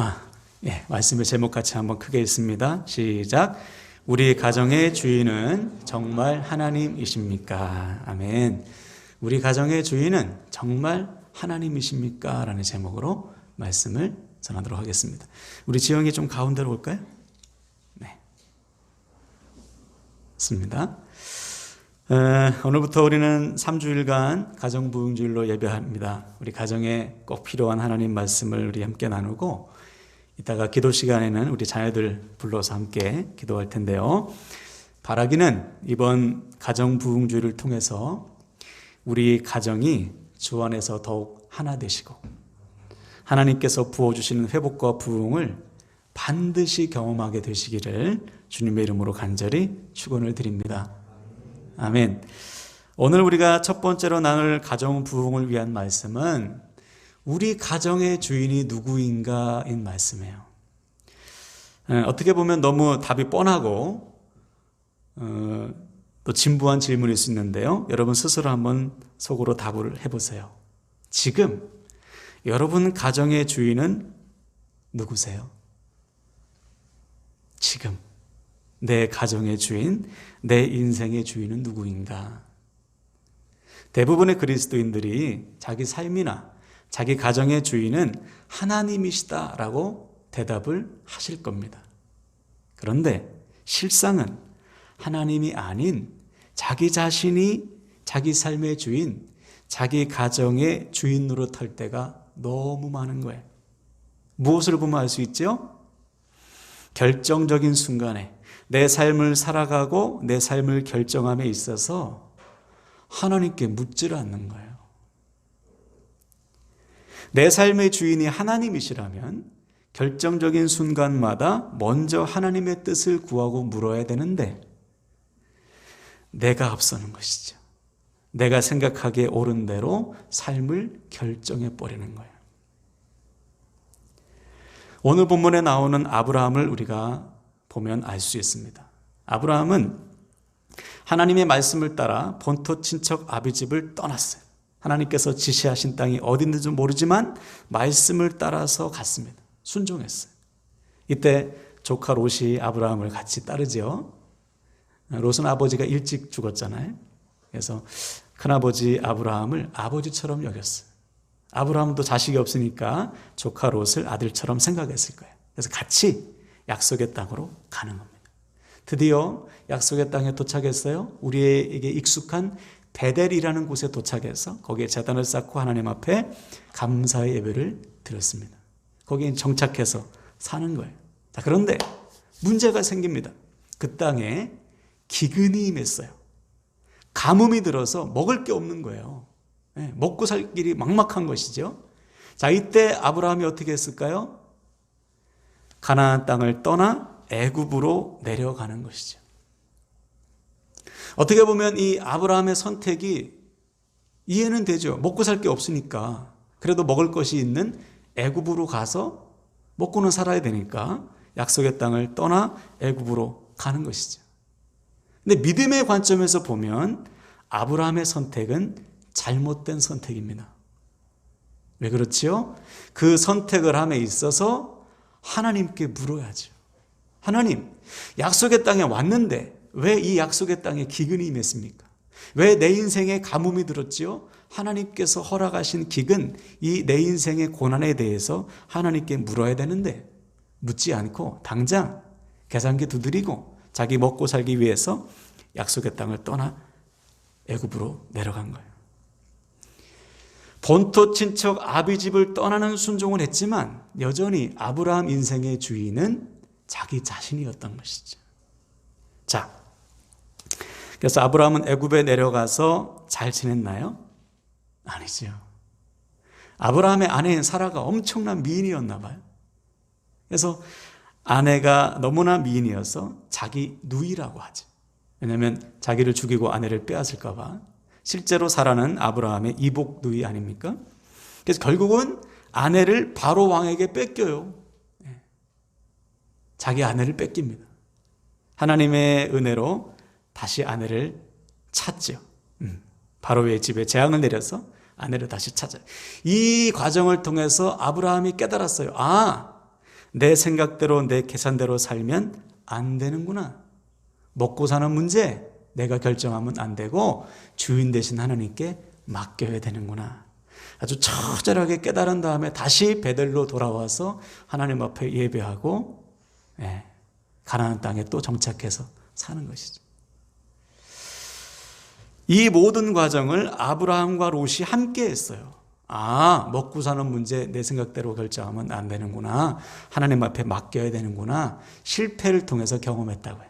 아, 예, 말씀의 제목 같이 한번 크게 읽습니다. 시작. 우리 가정의 주인은 정말 하나님이십니까? 아멘. 우리 가정의 주인은 정말 하나님이십니까? 라는 제목으로 말씀을 전하도록 하겠습니다. 우리 지영이 좀 가운데로 올까요? 네. 좋습니다. 에, 오늘부터 우리는 3주일간 가정부흥주일로 예배합니다. 우리 가정에 꼭 필요한 하나님 말씀을 우리 함께 나누고 이따가 기도 시간에는 우리 자녀들 불러서 함께 기도할 텐데요. 바라기는 이번 가정 부흥주일을 통해서 우리 가정이 주 안에서 더욱 하나 되시고 하나님께서 부어 주시는 회복과 부흥을 반드시 경험하게 되시기를 주님의 이름으로 간절히 축원을 드립니다. 아멘. 오늘 우리가 첫 번째로 나눌 가정 부흥을 위한 말씀은 우리 가정의 주인이 누구인가인 말씀이에요. 에, 어떻게 보면 너무 답이 뻔하고 어, 또 진부한 질문일 수 있는데요. 여러분 스스로 한번 속으로 답을 해보세요. 지금 여러분 가정의 주인은 누구세요? 지금 내 가정의 주인, 내 인생의 주인은 누구인가? 대부분의 그리스도인들이 자기 삶이나 자기 가정의 주인은 하나님이시다라고 대답을 하실 겁니다. 그런데 실상은 하나님이 아닌 자기 자신이 자기 삶의 주인, 자기 가정의 주인 노릇할 때가 너무 많은 거예요. 무엇을 보면 알 수 있죠? 결정적인 순간에 내 삶을 살아가고 내 삶을 결정함에 있어서 하나님께 묻지를 않는 거예요. 내 삶의 주인이 하나님이시라면 결정적인 순간마다 먼저 하나님의 뜻을 구하고 물어야 되는데 내가 앞서는 것이죠. 내가 생각하기에 옳은 대로 삶을 결정해 버리는 거예요. 오늘 본문에 나오는 아브라함을 우리가 보면 알 수 있습니다. 아브라함은 하나님의 말씀을 따라 본토 친척 아비집을 떠났어요. 하나님께서 지시하신 땅이 어딘지 모르지만 말씀을 따라서 갔습니다. 순종했어요. 이때 조카 롯이 아브라함을 같이 따르죠. 롯은 아버지가 일찍 죽었잖아요. 그래서 큰아버지 아브라함을 아버지처럼 여겼어요. 아브라함도 자식이 없으니까 조카 롯을 아들처럼 생각했을 거예요. 그래서 같이 약속의 땅으로 가는 겁니다. 드디어 약속의 땅에 도착했어요. 우리에게 익숙한 베델이라는 곳에 도착해서 거기에 재단을 쌓고 하나님 앞에 감사의 예배를 드렸습니다. 거기에 정착해서 사는 거예요. 자, 그런데 문제가 생깁니다. 그 땅에 기근이 임했어요. 가뭄이 들어서 먹을 게 없는 거예요. 네, 먹고 살 길이 막막한 것이죠. 자, 이때 아브라함이 어떻게 했을까요? 가나안 땅을 떠나 애굽으로 내려가는 것이죠. 어떻게 보면 이 아브라함의 선택이 이해는 되죠. 먹고 살 게 없으니까. 그래도 먹을 것이 있는 애굽으로 가서 먹고는 살아야 되니까 약속의 땅을 떠나 애굽으로 가는 것이죠. 근데 믿음의 관점에서 보면 아브라함의 선택은 잘못된 선택입니다. 왜 그렇지요? 그 선택을 함에 있어서 하나님께 물어야죠. 하나님, 약속의 땅에 왔는데 왜 이 약속의 땅에 기근이 임했습니까? 왜 내 인생에 가뭄이 들었지요? 하나님께서 허락하신 기근, 이 내 인생의 고난에 대해서 하나님께 물어야 되는데 묻지 않고 당장 계산기 두드리고 자기 먹고 살기 위해서 약속의 땅을 떠나 애굽으로 내려간 거예요. 본토 친척 아비 집을 떠나는 순종을 했지만 여전히 아브라함 인생의 주인은 자기 자신이었던 것이죠. 자, 그래서 아브라함은 애굽에 내려가서 잘 지냈나요? 아니죠. 아브라함의 아내인 사라가 엄청난 미인이었나 봐요. 그래서 아내가 너무나 미인이어서 자기 누이라고 하죠. 왜냐하면 자기를 죽이고 아내를 빼앗을까 봐. 실제로 사라는 아브라함의 이복 누이 아닙니까? 그래서 결국은 아내를 바로 왕에게 뺏겨요. 네. 자기 아내를 뺏깁니다. 하나님의 은혜로 다시 아내를 찾죠. 음. 바로의 집에 재앙을 내려서 아내를 다시 찾아요. 이 과정을 통해서 아브라함이 깨달았어요. 아, 내 생각대로 내 계산대로 살면 안 되는구나. 먹고 사는 문제 내가 결정하면 안 되고 주인 대신 하나님께 맡겨야 되는구나. 아주 처절하게 깨달은 다음에 다시 베델로 돌아와서 하나님 앞에 예배하고 예, 가나안 땅에 또 정착해서 사는 것이죠. 이 모든 과정을 아브라함과 롯이 함께 했어요. 아, 먹고 사는 문제 내 생각대로 결정하면 안 되는구나. 하나님 앞에 맡겨야 되는구나. 실패를 통해서 경험했다고요.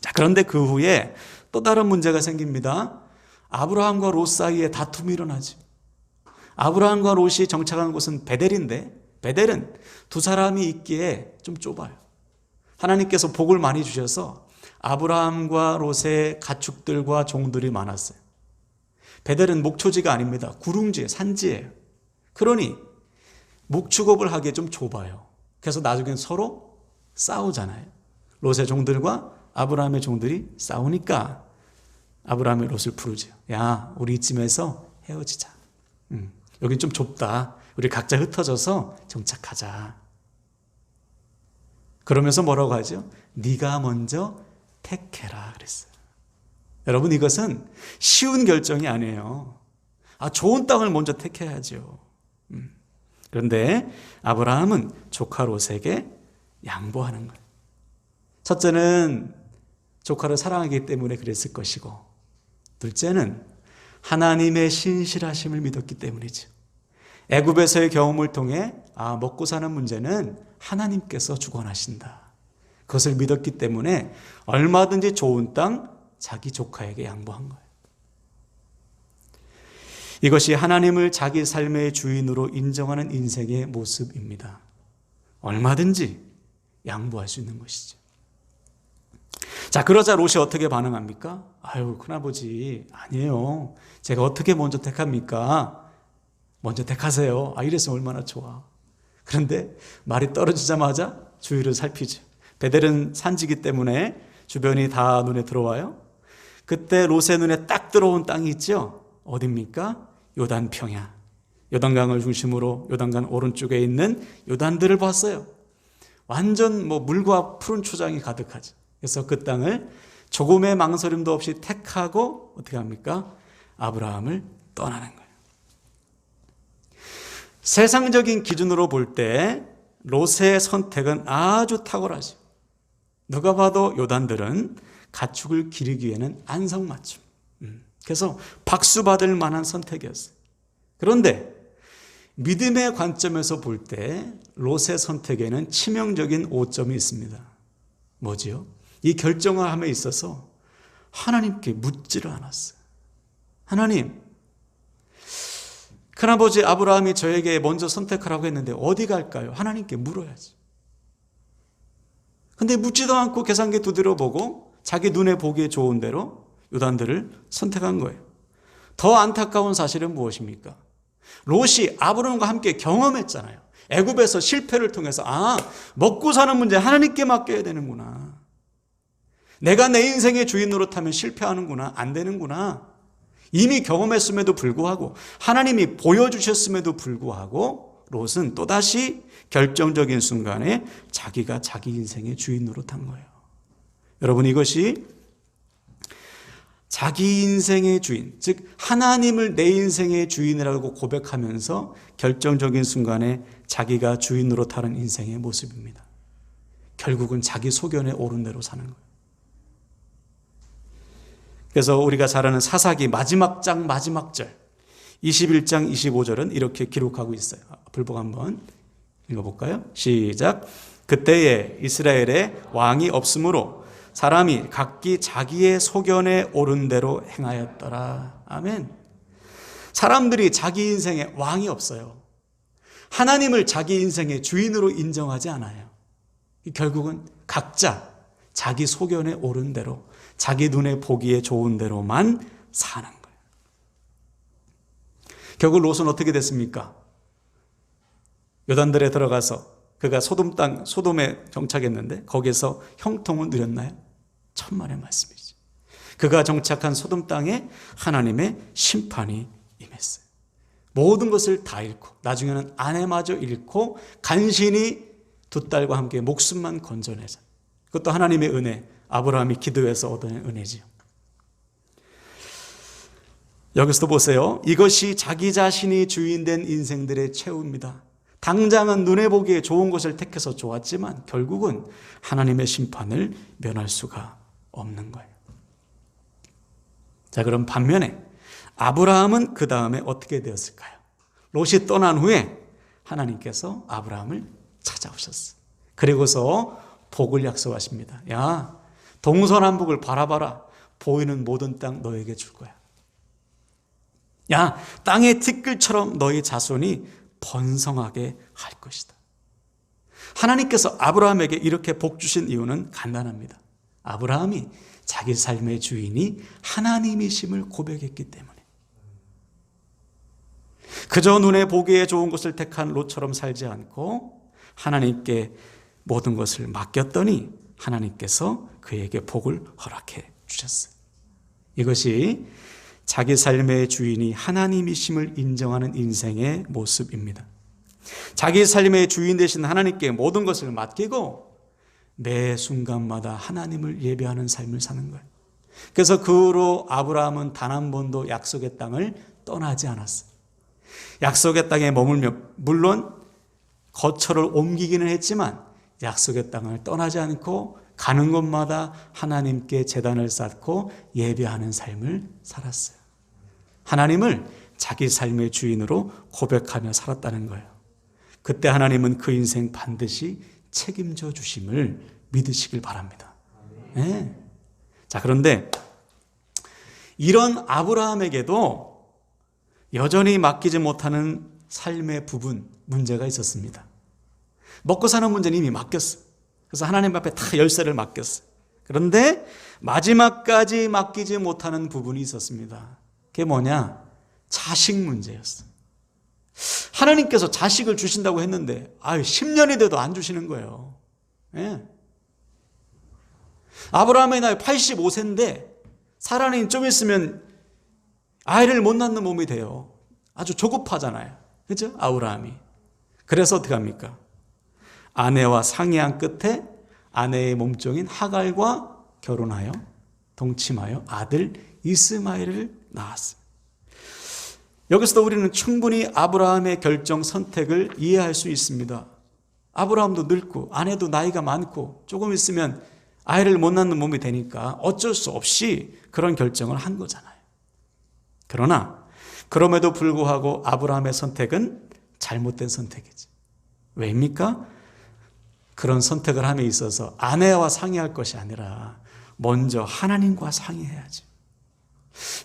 자, 그런데 그 후에 또 다른 문제가 생깁니다. 아브라함과 롯 사이에 다툼이 일어나죠. 아브라함과 롯이 정착한 곳은 베델인데 베델은 두 사람이 있기에 좀 좁아요. 하나님께서 복을 많이 주셔서 아브라함과 롯의 가축들과 종들이 많았어요. 베델은 목초지가 아닙니다. 구릉지, 산지예요. 그러니 목축업을 하기에 좀 좁아요. 그래서 나중엔 서로 싸우잖아요. 롯의 종들과 아브라함의 종들이 싸우니까 아브라함이 롯을 부르죠. 야, 우리 이쯤에서 헤어지자. 음, 여긴 좀 좁다. 우리 각자 흩어져서 정착하자. 그러면서 뭐라고 하죠? 네가 먼저 택해라 그랬어요. 여러분 이것은 쉬운 결정이 아니에요. 아 좋은 땅을 먼저 택해야죠. 음. 그런데 아브라함은 조카 롯에게 양보하는 거예요. 첫째는 조카를 사랑하기 때문에 그랬을 것이고, 둘째는 하나님의 신실하심을 믿었기 때문이죠. 애굽에서의 경험을 통해 아 먹고 사는 문제는 하나님께서 주관하신다. 그것을 믿었기 때문에 얼마든지 좋은 땅 자기 조카에게 양보한 거예요. 이것이 하나님을 자기 삶의 주인으로 인정하는 인생의 모습입니다. 얼마든지 양보할 수 있는 것이죠. 자, 그러자 롯이 어떻게 반응합니까? 아유, 큰아버지, 아니에요. 제가 어떻게 먼저 택합니까? 먼저 택하세요. 아, 이랬으면 얼마나 좋아. 그런데 말이 떨어지자마자 주위를 살피죠. 베델은 산지기 때문에 주변이 다 눈에 들어와요. 그때 롯의 눈에 딱 들어온 땅이 있죠? 어딥니까? 요단 평야. 요단강을 중심으로 요단강 오른쪽에 있는 요단들을 봤어요. 완전 뭐 물과 푸른 초장이 가득하죠. 그래서 그 땅을 조금의 망설임도 없이 택하고 어떻게 합니까? 아브라함을 떠나는 거예요. 세상적인 기준으로 볼 때 롯의 선택은 아주 탁월하죠. 누가 봐도 요단들은 가축을 기르기에는 안성맞춤. 음, 그래서 박수 받을 만한 선택이었어요. 그런데 믿음의 관점에서 볼 때 롯의 선택에는 치명적인 오점이 있습니다. 뭐지요? 이 결정을 함에 있어서 하나님께 묻지를 않았어요. 하나님, 큰아버지 아브라함이 저에게 먼저 선택하라고 했는데 어디 갈까요? 하나님께 물어야지. 근데 묻지도 않고 계산기 두드려 보고 자기 눈에 보기에 좋은 대로 요단들을 선택한 거예요. 더 안타까운 사실은 무엇입니까? 롯이 아브라함과 함께 경험했잖아요. 애굽에서 실패를 통해서 아 먹고 사는 문제 하나님께 맡겨야 되는구나. 내가 내 인생의 주인 노릇하면 실패하는구나 안 되는구나. 이미 경험했음에도 불구하고 하나님이 보여주셨음에도 불구하고 롯은 또다시 결정적인 순간에 자기가 자기 인생의 주인 노릇한 거예요. 여러분 이것이 자기 인생의 주인, 즉 하나님을 내 인생의 주인이라고 고백하면서 결정적인 순간에 자기가 주인으로 타는 인생의 모습입니다. 결국은 자기 소견에 오른 대로 사는 거예요. 그래서 우리가 잘 아는 사사기 마지막 장 마지막 절 21장 25절은 이렇게 기록하고 있어요. 불복 한번 읽어볼까요? 시작. 그때에 이스라엘에 왕이 없으므로 사람이 각기 자기의 소견에 옳은 대로 행하였더라. 아멘. 사람들이 자기 인생에 왕이 없어요. 하나님을 자기 인생의 주인으로 인정하지 않아요. 결국은 각자 자기 소견에 옳은 대로, 자기 눈에 보기에 좋은 대로만 사는 거예요. 결국 롯은 어떻게 됐습니까? 요단들에 들어가서 그가 소돔 땅, 소돔에 정착했는데 거기서 형통을 누렸나요? 천만의 말씀이죠. 그가 정착한 소돔 땅에 하나님의 심판이 임했어요. 모든 것을 다 잃고 나중에는 아내마저 잃고 간신히 두 딸과 함께 목숨만 건져내자. 그것도 하나님의 은혜, 아브라함이 기도해서 얻은 은혜지요. 여기서도 보세요. 이것이 자기 자신이 주인된 인생들의 최후입니다. 당장은 눈에 보기에 좋은 것을 택해서 좋았지만 결국은 하나님의 심판을 면할 수가 없는 거예요. 자, 그럼 반면에 아브라함은 그 다음에 어떻게 되었을까요? 롯이 떠난 후에 하나님께서 아브라함을 찾아오셨어요. 그리고서 복을 약속하십니다. 야, 동서남북을 바라봐라. 보이는 모든 땅 너에게 줄 거야. 야, 땅의 티끌처럼 너희 자손이 번성하게 할 것이다. 하나님께서 아브라함에게 이렇게 복 주신 이유는 간단합니다. 아브라함이 자기 삶의 주인이 하나님이심을 고백했기 때문에. 그저 눈에 보기에 좋은 것을 택한 롯처럼 살지 않고 하나님께 모든 것을 맡겼더니 하나님께서 그에게 복을 허락해 주셨어요. 이것이 자기 삶의 주인이 하나님이심을 인정하는 인생의 모습입니다. 자기 삶의 주인 되신 하나님께 모든 것을 맡기고 매 순간마다 하나님을 예배하는 삶을 사는 거예요. 그래서 그 후로 아브라함은 단 한 번도 약속의 땅을 떠나지 않았어요. 약속의 땅에 머물며 물론 거처를 옮기기는 했지만 약속의 땅을 떠나지 않고 가는 곳마다 하나님께 재단을 쌓고 예배하는 삶을 살았어요. 하나님을 자기 삶의 주인으로 고백하며 살았다는 거예요. 그때 하나님은 그 인생 반드시 책임져 주심을 믿으시길 바랍니다. 네. 자, 그런데 이런 아브라함에게도 여전히 맡기지 못하는 삶의 부분, 문제가 있었습니다. 먹고 사는 문제는 이미 맡겼어. 그래서 하나님 앞에 다 열쇠를 맡겼어. 그런데 마지막까지 맡기지 못하는 부분이 있었습니다. 그게 뭐냐? 자식 문제였어. 하나님께서 자식을 주신다고 했는데, 아유, 10년이 돼도 안 주시는 거예요. 예. 아브라함의 나이 85세인데, 사라는 좀 있으면 아이를 못 낳는 몸이 돼요. 아주 조급하잖아요. 그죠? 아브라함이. 그래서 어떻게 합니까? 아내와 상의한 끝에 아내의 몸종인 하갈과 결혼하여 동침하여 아들 이스마엘을 낳았습니다. 여기서도 우리는 충분히 아브라함의 결정 선택을 이해할 수 있습니다. 아브라함도 늙고 아내도 나이가 많고 조금 있으면 아이를 못 낳는 몸이 되니까 어쩔 수 없이 그런 결정을 한 거잖아요. 그러나 그럼에도 불구하고 아브라함의 선택은 잘못된 선택이지. 왜입니까? 그런 선택을 함에 있어서 아내와 상의할 것이 아니라 먼저 하나님과 상의해야지.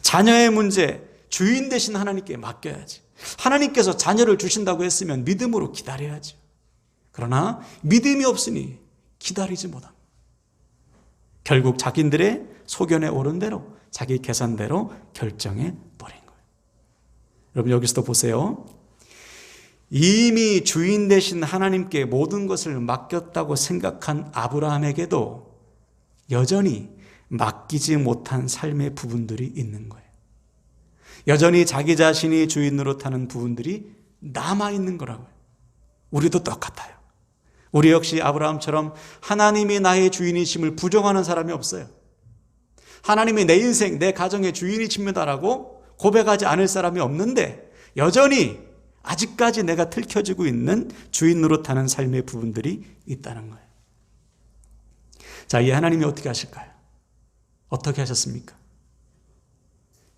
자녀의 문제, 주인 되신 하나님께 맡겨야지. 하나님께서 자녀를 주신다고 했으면 믿음으로 기다려야지. 그러나 믿음이 없으니 기다리지 못합니다. 결국 자기들의 소견에 오른 대로 자기 계산대로 결정해 버린 거예요. 여러분 여기서도 보세요. 이미 주인 되신 하나님께 모든 것을 맡겼다고 생각한 아브라함에게도 여전히 맡기지 못한 삶의 부분들이 있는 거예요. 여전히 자기 자신이 주인 으로 타는 부분들이 남아 있는 거라고요. 우리도 똑같아요. 우리 역시 아브라함처럼 하나님이 나의 주인이심을 부정하는 사람이 없어요. 하나님이 내 인생, 내 가정의 주인이십니다라고 고백하지 않을 사람이 없는데 여전히 아직까지 내가 틀켜지고 있는 주인 으로타는 삶의 부분들이 있다는 거예요. 자, 이 하나님이 어떻게 하실까요? 어떻게 하셨습니까?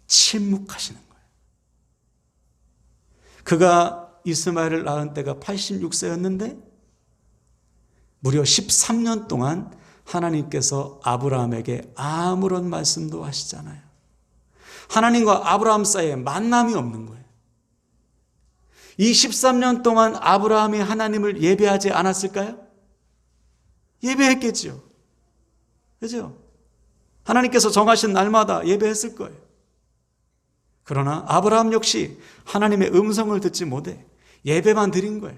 침묵하시는 거예요. 그가 이스마엘을 낳은 때가 86세였는데 무려 13년 동안 하나님께서 아브라함에게 아무런 말씀도 하시잖아요. 하나님과 아브라함 사이에 만남이 없는 거예요. 이 13년 동안 아브라함이 하나님을 예배하지 않았을까요? 예배했겠지요. 그죠? 하나님께서 정하신 날마다 예배했을 거예요. 그러나 아브라함 역시 하나님의 음성을 듣지 못해 예배만 드린 거예요.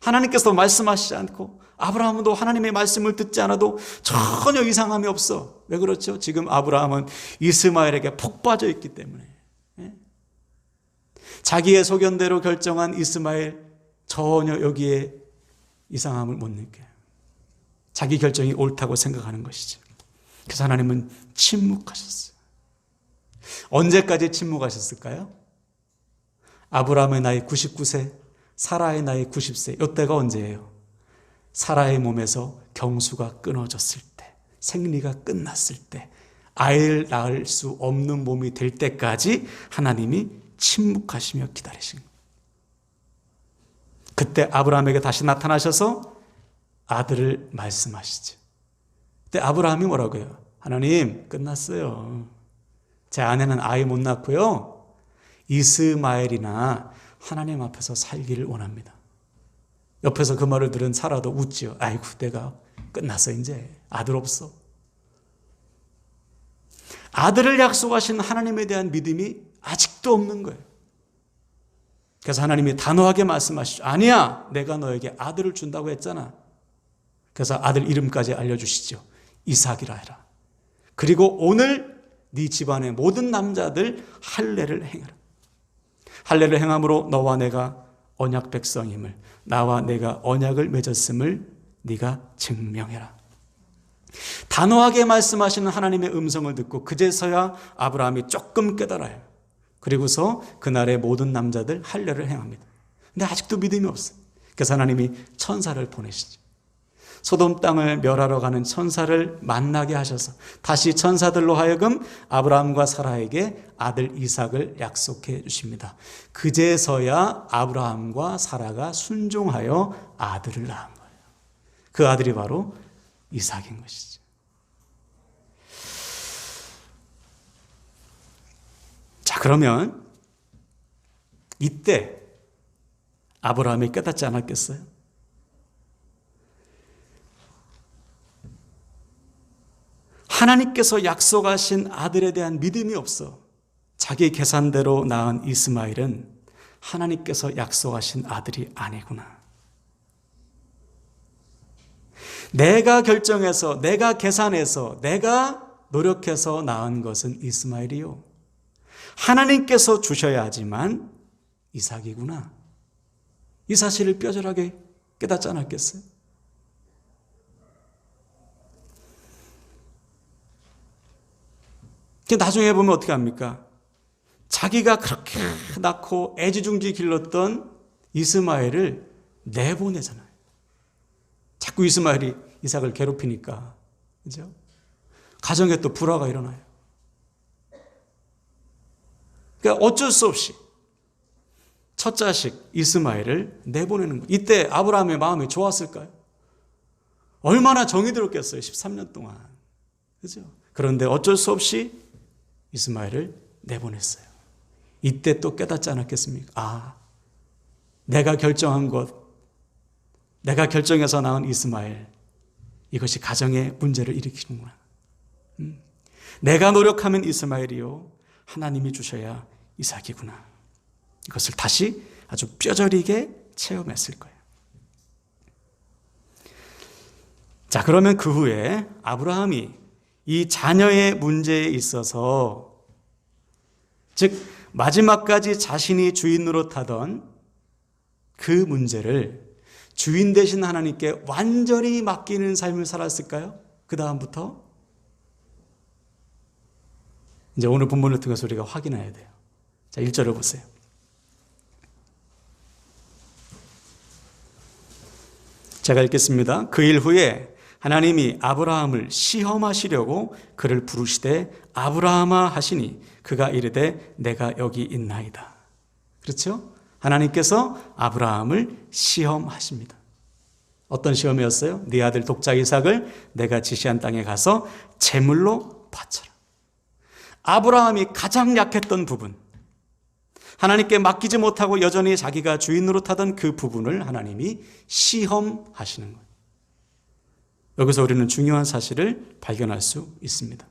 하나님께서 말씀하시지 않고 아브라함도 하나님의 말씀을 듣지 않아도 전혀 이상함이 없어. 왜 그렇죠? 지금 아브라함은 이스마엘에게 폭 빠져 있기 때문에. 예? 자기의 소견대로 결정한 이스마엘 전혀 여기에 이상함을 못 느껴요. 자기 결정이 옳다고 생각하는 것이죠. 그래서 하나님은 침묵하셨어요. 언제까지 침묵하셨을까요? 아브라함의 나이 99세, 사라의 나이 90세. 이때가 언제예요? 사라의 몸에서 경수가 끊어졌을 때, 생리가 끝났을 때, 아이를 낳을 수 없는 몸이 될 때까지 하나님이 침묵하시며 기다리신 거예요. 그때 아브라함에게 다시 나타나셔서 아들을 말씀하시죠. 그때 아브라함이 뭐라고 해요? 하나님, 끝났어요. 제 아내는 아이 못 낳고요. 이스마엘이나 하나님 앞에서 살기를 원합니다. 옆에서 그 말을 들은 사라도 웃지요. 아이고, 내가 끝났어, 이제. 아들 없어. 아들을 약속하신 하나님에 대한 믿음이 아직도 없는 거예요. 그래서 하나님이 단호하게 말씀하시죠. 아니야, 내가 너에게 아들을 준다고 했잖아. 그래서 아들 이름까지 알려주시죠. 이삭이라 해라. 그리고 오늘 네 집안의 모든 남자들 할례를 행하라. 할례를 행함으로 너와 내가 언약 백성임을 나와 내가 언약을 맺었음을 네가 증명해라. 단호하게 말씀하시는 하나님의 음성을 듣고 그제서야 아브라함이 조금 깨달아요. 그리고서 그날의 모든 남자들 할례를 행합니다. 근데 아직도 믿음이 없어요. 그래서 하나님이 천사를 보내시죠. 소돔 땅을 멸하러 가는 천사를 만나게 하셔서 다시 천사들로 하여금 아브라함과 사라에게 아들 이삭을 약속해 주십니다. 그제서야 아브라함과 사라가 순종하여 아들을 낳은 거예요. 그 아들이 바로 이삭인 것이죠. 자, 그러면 이때 아브라함이 깨닫지 않았겠어요? 하나님께서 약속하신 아들에 대한 믿음이 없어 자기 계산대로 낳은 이스마엘은 하나님께서 약속하신 아들이 아니구나. 내가 결정해서, 내가 계산해서, 내가 노력해서 낳은 것은 이스마엘이요. 하나님께서 주셔야 하지만 이삭이구나. 이 사실을 뼈저하게 깨닫지 않았겠어요? 나중에 보면 어떻게 합니까? 자기가 그렇게 낳고 애지중지 길렀던 이스마엘을 내보내잖아요. 자꾸 이스마엘이 이삭을 괴롭히니까. 그죠? 가정에 또 불화가 일어나요. 그러니까 어쩔 수 없이 첫 자식 이스마엘을 내보내는 거예요. 이때 아브라함의 마음이 좋았을까요? 얼마나 정이 들었겠어요. 13년 동안. 그죠? 그런데 어쩔 수 없이 이스마엘을 내보냈어요. 이때 또 깨닫지 않았겠습니까? 아, 내가 결정한 것, 내가 결정해서 낳은 이스마엘, 이것이 가정의 문제를 일으키는구나. 음, 내가 노력하면 이스마엘이요, 하나님이 주셔야 이삭이구나. 이것을 다시 아주 뼈저리게 체험했을 거예요. 자, 그러면 그 후에 아브라함이 이 자녀의 문제에 있어서 즉 마지막까지 자신이 주인으로 타던 그 문제를 주인 되신 하나님께 완전히 맡기는 삶을 살았을까요? 그 다음부터 이제 오늘 본문을 통해서 우리가 확인해야 돼요. 자, 1절을 보세요. 제가 읽겠습니다. 그 일 후에 하나님이 아브라함을 시험하시려고 그를 부르시되 아브라함아 하시니 그가 이르되 내가 여기 있나이다. 그렇죠? 하나님께서 아브라함을 시험하십니다. 어떤 시험이었어요? 네 아들 독자 이삭을 내가 지시한 땅에 가서 제물로 바쳐라. 아브라함이 가장 약했던 부분, 하나님께 맡기지 못하고 여전히 자기가 주인으로 타던 그 부분을 하나님이 시험하시는 거예요. 여기서 우리는 중요한 사실을 발견할 수 있습니다.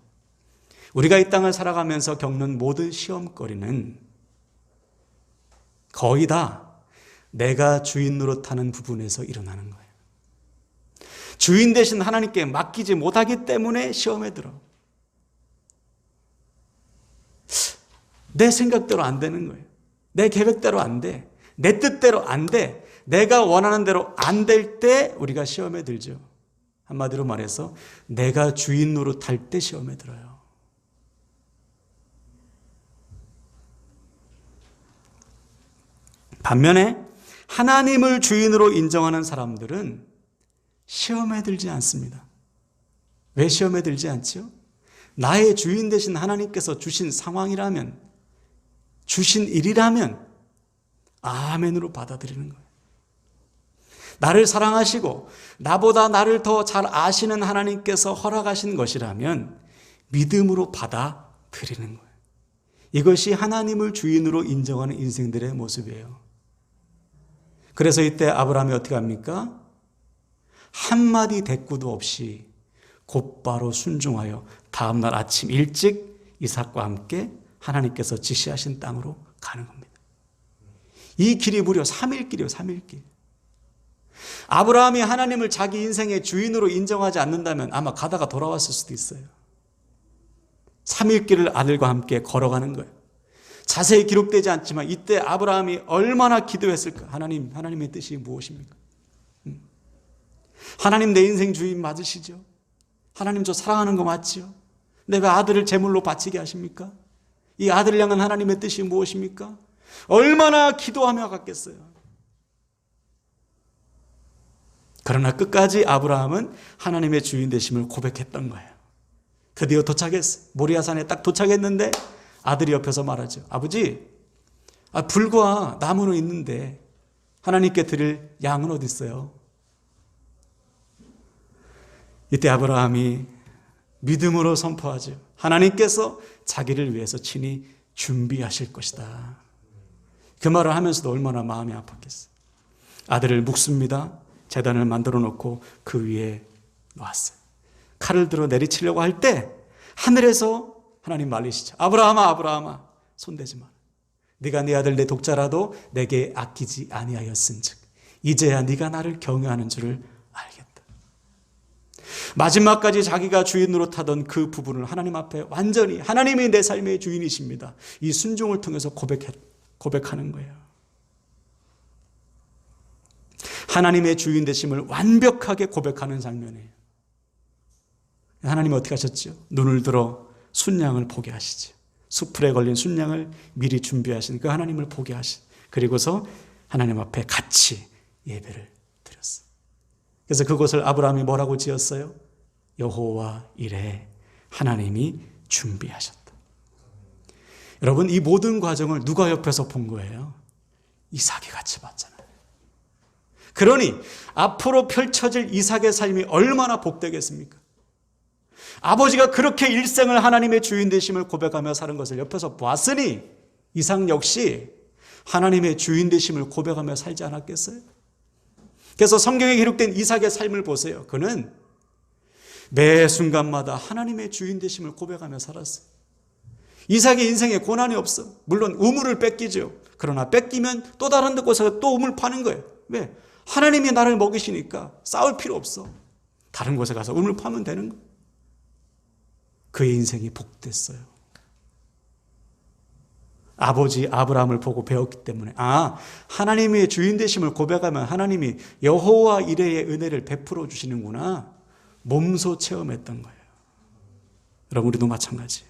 우리가 이 땅을 살아가면서 겪는 모든 시험거리는 거의 다 내가 주인 노릇하는 부분에서 일어나는 거예요. 주인 대신 하나님께 맡기지 못하기 때문에 시험에 들어. 내 생각대로 안 되는 거예요. 내 계획대로 안 돼. 내 뜻대로 안 돼. 내가 원하는 대로 안 될 때 우리가 시험에 들죠. 한마디로 말해서 내가 주인 노릇 할 때 시험에 들어요. 반면에 하나님을 주인으로 인정하는 사람들은 시험에 들지 않습니다. 왜 시험에 들지 않지요? 나의 주인 되신 하나님께서 주신 상황이라면, 주신 일이라면, 아멘으로 받아들이는 거예요. 나를 사랑하시고, 나보다 나를 더 잘 아시는 하나님께서 허락하신 것이라면, 믿음으로 받아들이는 거예요. 이것이 하나님을 주인으로 인정하는 인생들의 모습이에요. 그래서 이때 아브라함이 어떻게 합니까? 한마디 대꾸도 없이 곧바로 순종하여 다음날 아침 일찍 이삭과 함께 하나님께서 지시하신 땅으로 가는 겁니다. 이 길이 무려 3일 길이요, 3일 길. 아브라함이 하나님을 자기 인생의 주인으로 인정하지 않는다면 아마 가다가 돌아왔을 수도 있어요. 3일 길을 아들과 함께 걸어가는 거예요. 자세히 기록되지 않지만 이때 아브라함이 얼마나 기도했을까? 하나님, 하나님의 뜻이 무엇입니까? 음. 하나님 내 인생 주인 맞으시죠? 하나님 저 사랑하는 거 맞지요? 근데 왜 아들을 제물로 바치게 하십니까? 이 아들을 향한 하나님의 뜻이 무엇입니까? 얼마나 기도하며 갔겠어요. 그러나 끝까지 아브라함은 하나님의 주인 되심을 고백했던 거예요. 드디어 도착했어요. 모리아산에 딱 도착했는데 아들이 옆에서 말하죠. 아버지, 아, 불과 나무는 있는데 하나님께 드릴 양은 어디 있어요? 이때 아브라함이 믿음으로 선포하죠. 하나님께서 자기를 위해서 친히 준비하실 것이다. 그 말을 하면서도 얼마나 마음이 아팠겠어요. 아들을 묵습니다. 재단을 만들어 놓고 그 위에 놓았어요. 칼을 들어 내리치려고 할 때 하늘에서 하나님 말리시죠. 아브라함아 아브라함아 손대지 마라. 네가 네 아들 내 독자라도 내게 아끼지 아니하였은즉 이제야 네가 나를 경외하는 줄을. 마지막까지 자기가 주인 으로 타던 그 부분을 하나님 앞에 완전히 하나님이 내 삶의 주인이십니다. 이 순종을 통해서 고백해, 고백하는 거예요. 하나님의 주인 되심을 완벽하게 고백하는 장면이에요. 하나님 어떻게 하셨죠? 눈을 들어 순양을 보게 하시죠. 수풀에 걸린 순양을 미리 준비하신 그 하나님을 보게 하신 그리고서 하나님 앞에 같이 예배를 드렸어요. 그래서 그곳을 아브라함이 뭐라고 지었어요? 여호와 이래 하나님이 준비하셨다. 여러분 이 모든 과정을 누가 옆에서 본 거예요? 이삭이 같이 봤잖아요. 그러니 앞으로 펼쳐질 이삭의 삶이 얼마나 복되겠습니까? 아버지가 그렇게 일생을 하나님의 주인 되심을 고백하며 사는 것을 옆에서 보았으니 이삭 역시 하나님의 주인 되심을 고백하며 살지 않았겠어요? 그래서 성경에 기록된 이삭의 삶을 보세요. 그는 매 순간마다 하나님의 주인 되심을 고백하며 살았어요. 이삭의 인생에 고난이 없어. 물론 우물을 뺏기죠. 그러나 뺏기면 또 다른 데 곳에서 또 우물 파는 거예요. 왜? 하나님이 나를 먹이시니까 싸울 필요 없어. 다른 곳에 가서 우물 파면 되는 거예요. 그의 인생이 복됐어요. 아버지 아브라함을 보고 배웠기 때문에 아 하나님의 주인 되심을 고백하면 하나님이 여호와 이레의 은혜를 베풀어 주시는구나 몸소 체험했던 거예요. 여러분 우리도 마찬가지예요.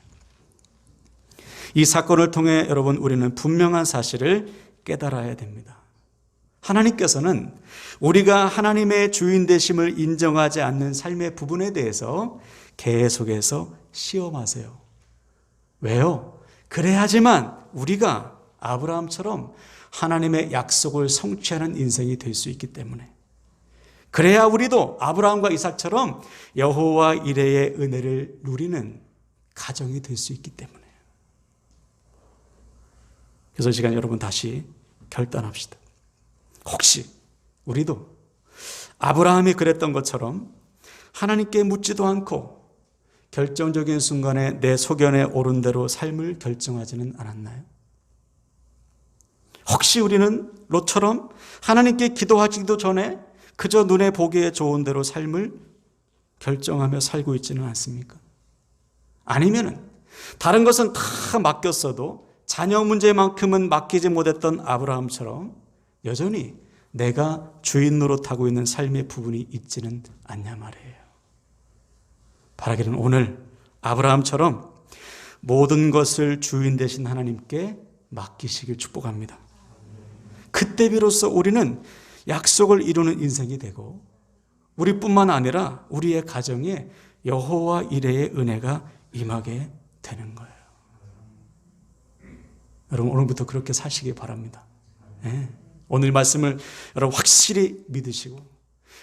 이 사건을 통해 여러분 우리는 분명한 사실을 깨달아야 됩니다. 하나님께서는 우리가 하나님의 주인 되심을 인정하지 않는 삶의 부분에 대해서 계속해서 시험하세요. 왜요? 그래야지만 우리가 아브라함처럼 하나님의 약속을 성취하는 인생이 될 수 있기 때문에 그래야 우리도 아브라함과 이삭처럼 여호와 이레의 은혜를 누리는 가정이 될 수 있기 때문에 그래서 이 시간 여러분 다시 결단합시다. 혹시 우리도 아브라함이 그랬던 것처럼 하나님께 묻지도 않고 결정적인 순간에 내 소견에 오른 대로 삶을 결정하지는 않았나요? 혹시 우리는 롯처럼 하나님께 기도하기도 전에 그저 눈에 보기에 좋은 대로 삶을 결정하며 살고 있지는 않습니까? 아니면은 다른 것은 다 맡겼어도 자녀 문제만큼은 맡기지 못했던 아브라함처럼 여전히 내가 주인 노릇하고 있는 삶의 부분이 있지는 않냐 말이에요. 바라기는 오늘 아브라함처럼 모든 것을 주인 되신 하나님께 맡기시길 축복합니다. 그때 비로소 우리는 약속을 이루는 인생이 되고 우리뿐만 아니라 우리의 가정에 여호와 이레의 은혜가 임하게 되는 거예요. 여러분 오늘부터 그렇게 사시기 바랍니다. 예. 오늘 말씀을 여러분 확실히 믿으시고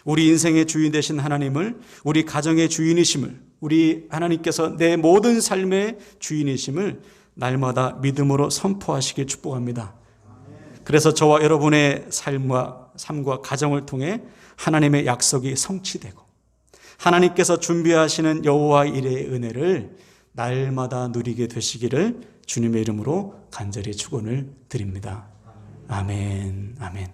우리 인생의 주인 되신 하나님을 우리 가정의 주인이심을 우리 하나님께서 내 모든 삶의 주인이심을 날마다 믿음으로 선포하시길 축복합니다. 그래서 저와 여러분의 삶과 삶과 가정을 통해 하나님의 약속이 성취되고 하나님께서 준비하시는 여호와 일의 은혜를 날마다 누리게 되시기를 주님의 이름으로 간절히 축원을 드립니다. 아멘. 아멘.